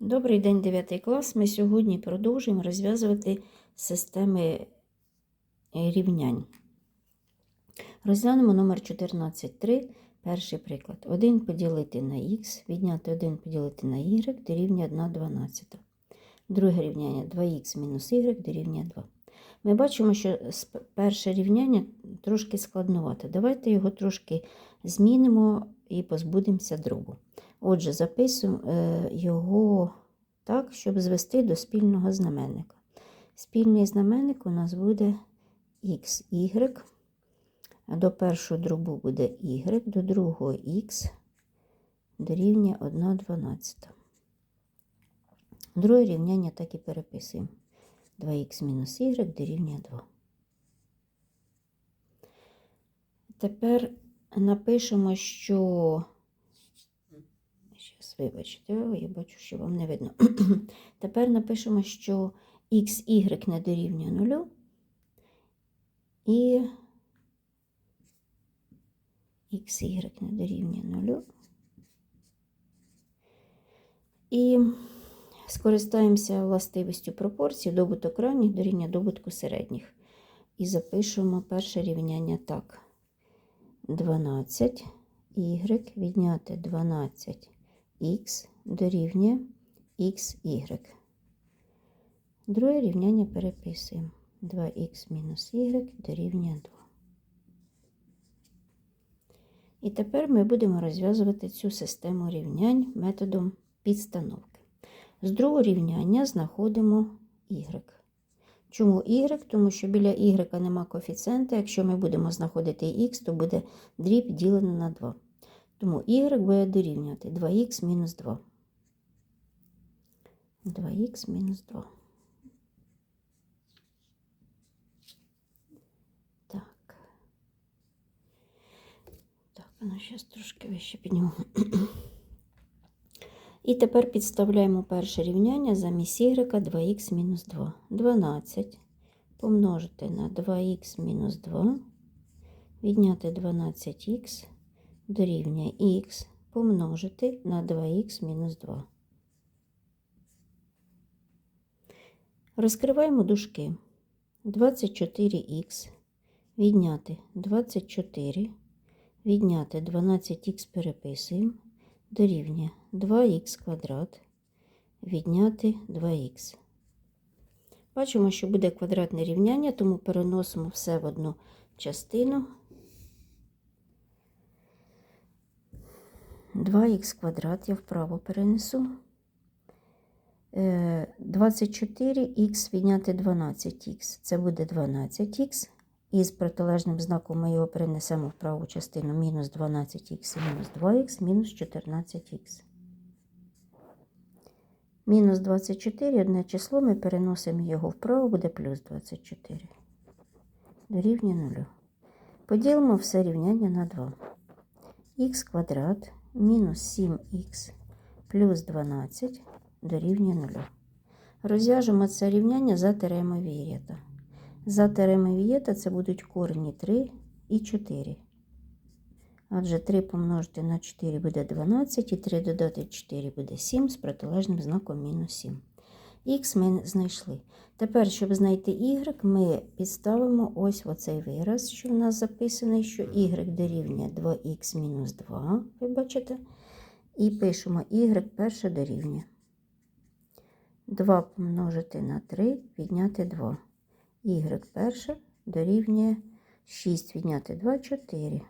Добрий день, 9 клас. Ми сьогодні продовжуємо розв'язувати системи е, рівнянь. Розглянемо номер 14.3. Перший приклад. 1 поділити на х, відняти 1 поділити на y дорівнює 1 12. Друге рівняння 2х мінус y дорівнює 2. Ми бачимо, що перше рівняння трошки складновате. Давайте його трошки змінимо і позбудемося дробу. Отже, записуємо е, його так, щоб звести до спільного знаменника. Спільний знаменник у нас буде xy, до першого дробу буде y, до другого х дорівнює 1 12. Друге рівняння так і переписуємо. 2х мінус y дорівнює 2. Тепер напишемо, що Щас, вибачте, я бачу, що вам не видно. Тепер напишемо, що xy не дорівнює нулю і xy не дорівнює нулю. І скористаємося властивістю пропорцій добуток ранніх дорівнює добутку середніх. І запишемо перше рівняння так. 12 y відняти 12 х дорівнює xy. Друге рівняння переписуємо. 2х мінус y дорівнює 2. І тепер ми будемо розв'язувати цю систему рівнянь методом підстановки. З другого рівняння знаходимо y. Чому y? Тому що біля y нема коефіцієнта. Якщо ми будемо знаходити х, то буде дріб ділене на 2. Тому y буде дорівнювати 2х мінус 2. 2х мінус 2. Так. Так, ну зараз трошки вище підніму. І тепер підставляємо перше рівняння замість y 2х мінус 2. 12 помножити на 2х мінус 2, відняти 12х дорівнює х помножити на 2х мінус 2. Розкриваємо дужки. 24х відняти 24, відняти 12х переписуємо, дорівнює 2х квадрат, відняти 2х. Бачимо, що буде квадратне рівняння, тому переносимо все в одну частину. 2х квадрат я вправо перенесу. 24х відняти 12х. Це буде 12х. І з протилежним знаком ми його перенесемо в праву частину мінус 12х і мінус 2х, мінус 14х. Мінус 24, одне число, ми переносимо його вправо, буде плюс 24. Дорівнює 0. Поділимо все рівняння на 2. х квадрат мінус 7х плюс 12 дорівнює 0. Розв'яжемо це рівняння за теремою Вієта. За теремою Вієта це будуть корені 3 і 4. Адже 3 помножити на 4 буде 12, і 3 додати 4 буде 7 з протилежним знаком мінус 7. Х ми знайшли. Тепер, щоб знайти y, ми підставимо ось оцей вираз, що в нас записаний, що y дорівнює 2х мінус 2, ви бачите? І пишемо y перше дорівнює. 2 помножити на 3, відняти 2. y перше дорівнює 6 відняти 2, 4.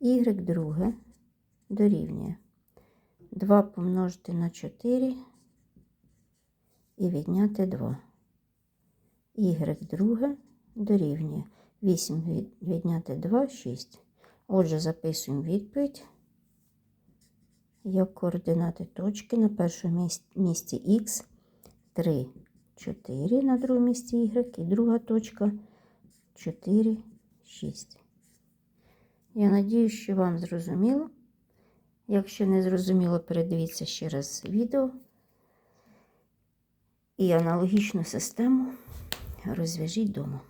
y друге дорівнює 2 помножити на 4 і відняти 2. y друге дорівнює 8 відняти 2, 6. Отже, записуємо відповідь як координати точки на першому місці х 3, 4, на другому місці y і друга точка 4, 6. Я надію, що вам зрозуміло. Якщо не зрозуміло, передивіться ще раз відео і аналогічну систему розв'яжіть вдома.